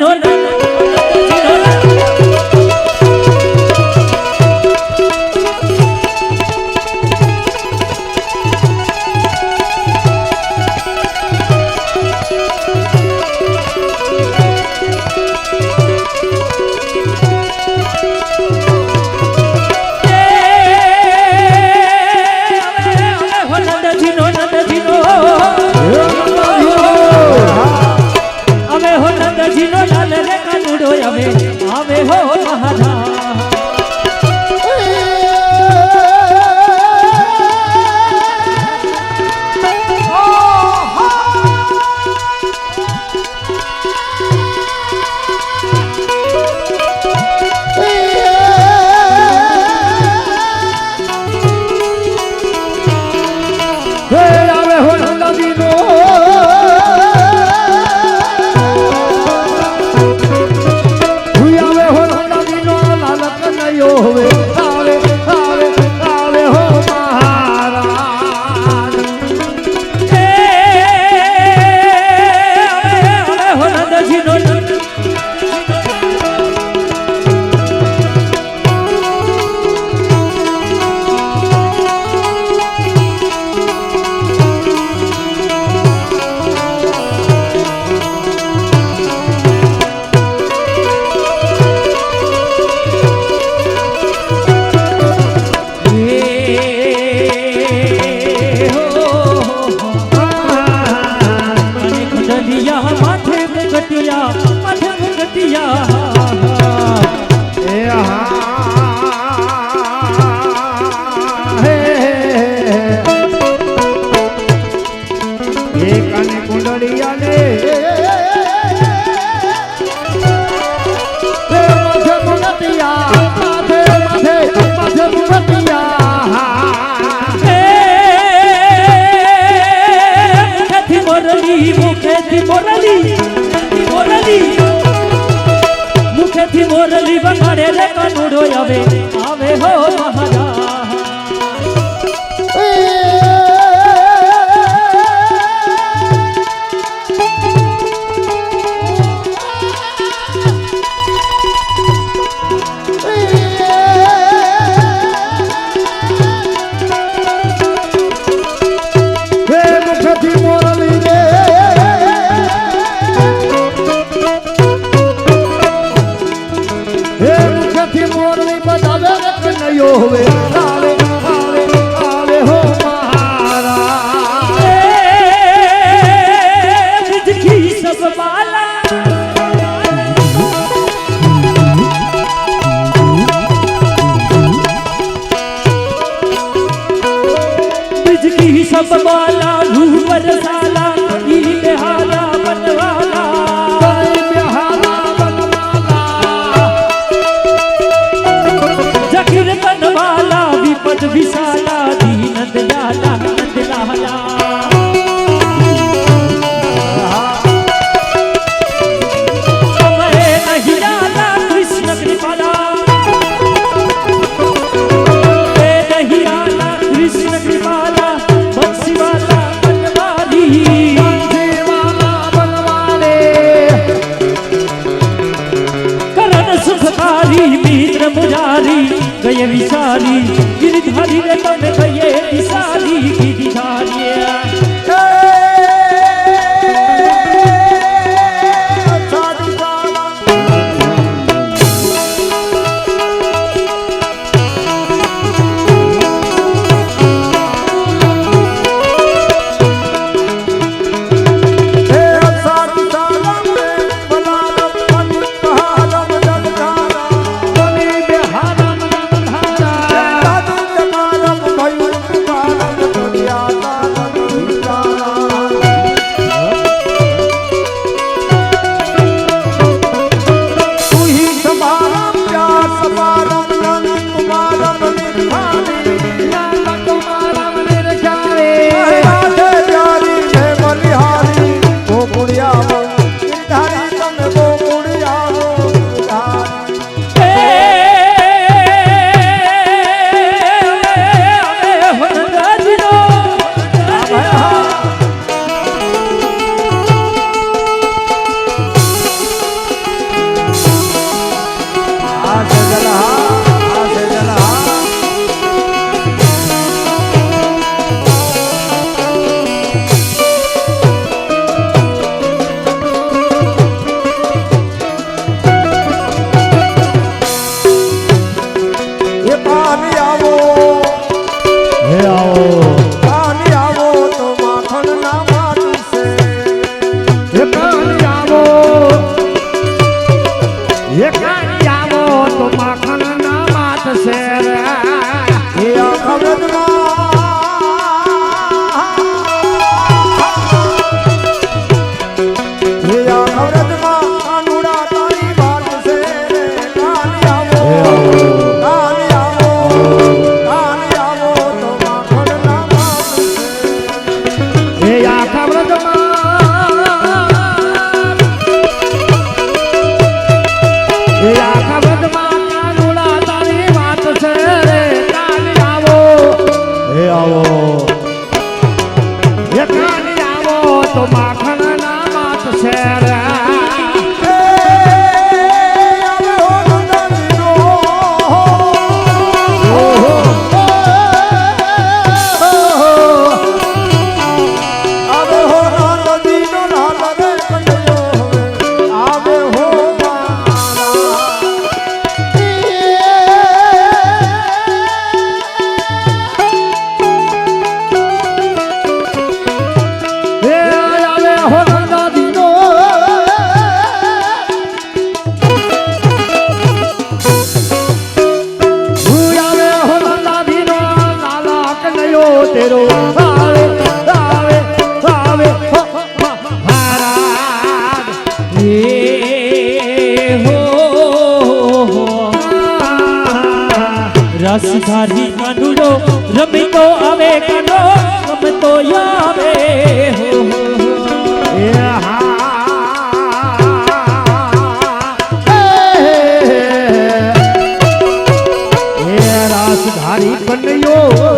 no, no, નથી મોરલી વગાડે રે કનુડો આવે આવે હો મહારાજ. बवाला धूमर साला ગયે વિચારી ગિરધારી રે તમે થઈએ. તો માખણ ના માત છે. રાસ ધારી કાનુડો રમતો આવે કાનો રમતો આવે હો. હા. રાસધારી બન્યો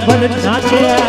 ભર નાખ્યા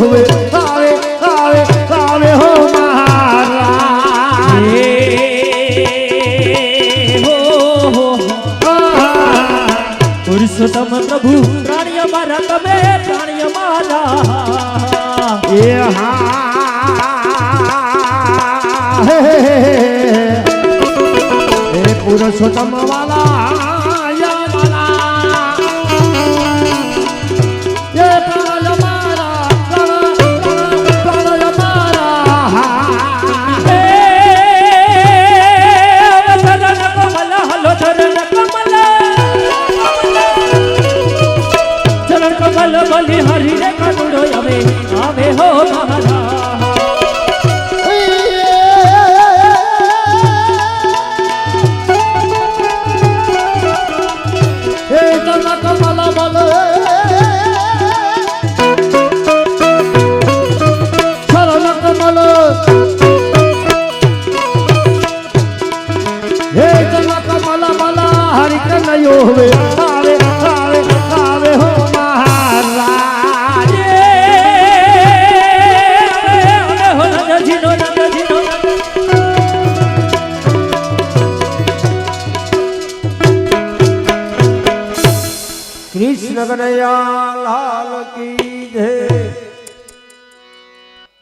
હોવે આવે આવે આવે હો મહારાજ. હો હો પુરુષોત્તમ પ્રભુ પ્રાણ્ય મારા તમે પ્રાણ્ય મારા. એ હા. હે પુરુષોત્તમ વાલા. મારી કનૈયો હવે.